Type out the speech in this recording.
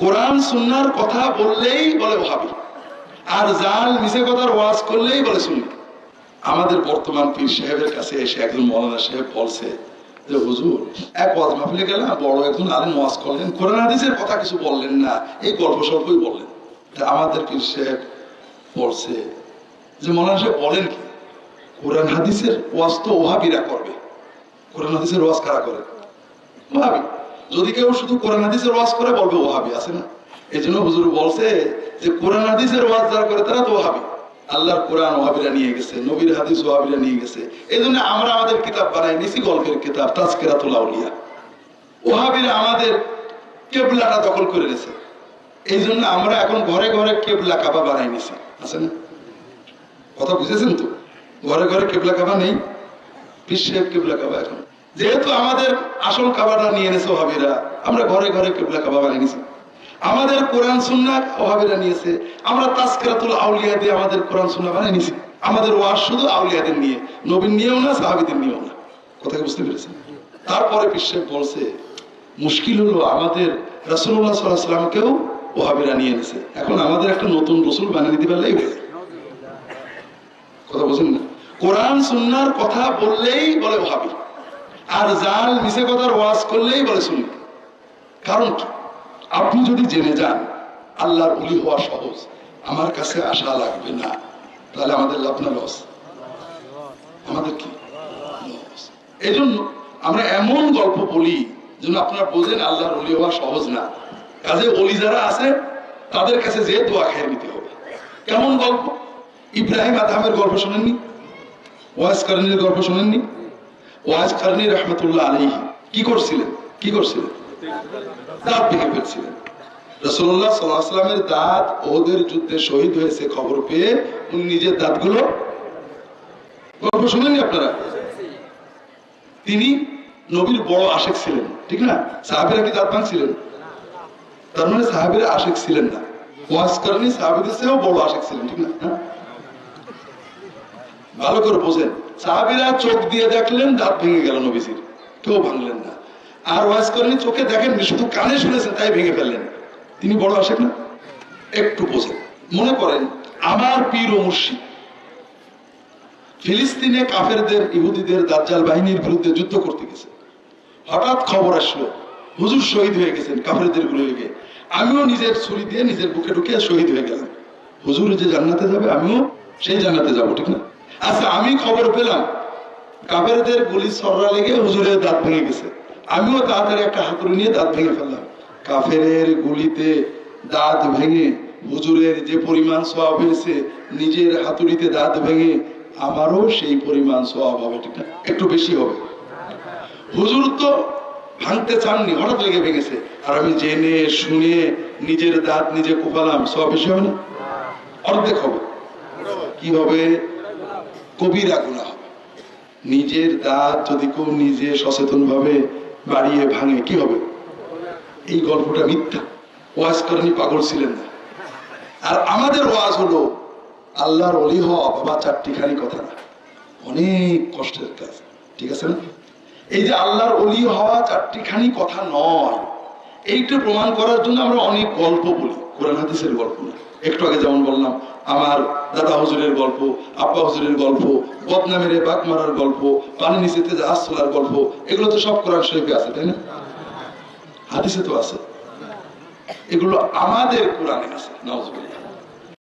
কোরআন সুন্নার কথা বললেই বলে ভাবি। আর জাল মিশে কথার ওয়াজ করলেই বলে শুনি। আমাদের বর্তমান পীর সাহেবের কাছে এসে একজন মৌলানা সাহেব বলছে যে, হুজুর, এক ওয়াজ মাহফিলে গেলাম, বড় একজন আলেম ওয়াজ করলেন, কোরআন হাদিসের কথা কিছু বললেন না, এই গল্প স্বল্পই বললেন। আমাদের পীর সাহেব বলছে যে, মৌলানা সাহেব বলেন কি, কোরআন হাদিসের ওয়াজ তো ওহাবিরা করবে। কোরআন হাদিসের ওয়াজ কারা করে? ওহাবি যদি কেউ শুধু কোরআন হাদিসের ওয়াজ করে, বলবে ওহাবি আছে না? এই জন্য হুজুর বলছে যে, কোরআন হাদিসের ওয়াজ যারা করে, তারা তো ওহাবি আল্লাহর কোরআন ওহাবিরা নিয়ে গেছে, নবীর হাদিস ওহাবিরা নিয়ে গেছে। এই জন্য আমরা আমাদের কিতাব বানাই নিছি, গল্পের কিতাব, তাজকেরাতুল আউলিয়া। ওহাবিরা আমাদের কেবলাটা দখল করে গেছে এই জন্য আমরা এখন ঘরে ঘরে কেবলা কাবা বানাই নিছি, আছে না? কথা বুঝেছেন তো? ঘরে ঘরে কেবলা কাবা নেই, বিশ্বের কেবলা কাবা এখন। যেহেতু আমাদের আসল কাবাটা নিয়ে এনেছে ওহাবিরা, আমরা ঘরে ঘরে কেবলা কাবা বানিয়ে নিছি। আমাদের কোরআন সুন্না ওহাবিরা নিয়েছে, আমরা তাস্করাতুল আউলিয়া দিয়ে আমাদের কোরআন সুন্না বানিয়ে নিছি। আমাদের ওয়াজ শুধু আউলিয়াদের নিয়ে নবীন নিয়েও না, সাহাবিদের নিয়েও না। কথা কি বুঝতে পেরেছেন? তারপরে বিশ্বের বলছে, মুশকিল হলো আমাদের রাসুল্লাহ সাল্লাহ সাল্লামকেও ওহাবিরা নিয়ে এনেছে। এখন আমাদের একটা নতুন রসুল বানিয়ে দিতে পারলেই কথা বলছেন না? কোরআন সুন্নার কথা বললেই বলে ভাবি আর জাল মিশে কথার ওয়াজ করলেই বলে শুনি। কারণ কি? আপনি যদি জেনে যান, আল্লাহর উলি হওয়া সহজ। আমার কাছে আশা লাগবে না। তাহলে আমাদের লাভ না লস? আমাদের কি? এই জন্য আমরা এমন গল্প বলি যেন আপনারা বোঝেন আল্লাহর অলি হওয়া সহজ না। কাজে অলি যারা আছে, তাদের কাছে যে দোয়া খেয়ে নিতে হবে। কেমন গল্প? ইব্রাহিম আদামের গল্প শোনেননি? ওয়াজ কারণীর গল্প শোনেননি? ওয়াজ রহমতুল্লাহ কি করছিলেন? কি করছিলেন? দাঁত ভেঙে ফেলছিলেন। দাঁত ওদের যুদ্ধে শহীদ হয়েছে খবর পেয়ে উনি নিজের দাঁতগুলো গল্প আপনারা? তিনি নবীর বড় আশেক ছিলেন, ঠিক না? সাহাবিরা কি দাঁত ভাঙছিলেন? তার মানে সাহাবিরা আশেক ছিলেন না। ওয়াজ কারণে সাহাবিদের বড় আশেক ছিলেন, ঠিক না? হ্যাঁ? ভালো করে বোঝেন। সাহাবিরা চোখ দিয়ে দেখলেন, দাঁত ভেঙে গেল নবীজির। কেউ ভাঙলেন না। আর ওয়াজ করেনি চোখে দেখেননি শুধু কানে শুনেছেন, তাই ভেঙে ফেললেন। তিনি বড় আসেন না? একটু বোঝেন। মনে করেন, আমার পীর ও মুর্শিদ। ফিলিস্তিনে কাফেরদের, ইহুদিদের, দাজ্জাল বাহিনীর বিরুদ্ধে যুদ্ধ করতে গেছে। হঠাৎ খবর আসলো, হুজুর শহীদ হয়ে গেছেন কাফেরদেরগুলো লেগে। আমিও নিজের ছুরি দিয়ে নিজের বুকে ঢুকে শহীদ হয়ে গেলাম। হুজুর যে জান্নাতে যাবে, আমিও সেই জান্নাতে যাব, ঠিক না? আচ্ছা আমি খবর পেলাম। কাফেরদের গুলি সররা লেগে হুজুরের দাঁত ভেঙে গেছে। আমিও তাড়াতাড়ি একটা হাতুড়ি নিয়ে দাঁত ভেঙে ফেললাম। কাফেরের গুলিতে দাঁত ভেঙে হুজুরের যে পরিমাণ সওয়াব হয়েছে, নিজের হাতুড়িতে দাঁত ভেঙে আমারও সেই পরিমাণ সওয়াব হবে, ঠিক না? একটু বেশি হবে। হুজুর তো ভাঙতে চাননি, হঠাৎ লেগে ভেঙেছে। আর আমি জেনে, শুনে নিজের দাঁত নিজে কোপালাম সব বেশি হবে না? অর্ধেক হবে। কি হবে? কবিরা গুণা হবে নিজের দাঁত যদি কেউ নিজে সচেতন ভাবে বাড়িয়ে ভাঙে, কি হবে? এই গল্পটা মিথ্যা। ওয়াজ করেনি পাগল ছিলেন না। আর আমাদের ওয়াজ হলো, আল্লাহর অলি হওয়া বাবা চারটিখানি কথা না। অনেক কষ্টের কাজ। ঠিক আছে না? এই যে আল্লাহর অলি হওয়া চারটিখানি কথা নয় এইটা প্রমাণ করার জন্য আমরা অনেক গল্প বলি, কোরআন হাদিসের গল্প না। একটু আগে যেমন বললাম, আমার দাদা হজুরের গল্প আব্বা হুজুরের গল্প বদনা মেরে বাঘ মারার গল্প, পানি নিচেতে জাহাজ তোলার গল্প, এগুলো তো সব কোরআন শরীফে আছে, তাই না? হাদিসে তো আছে। এগুলো আমাদের কোরআনে আছে নওয়াজ